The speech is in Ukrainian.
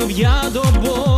звикнув я до болю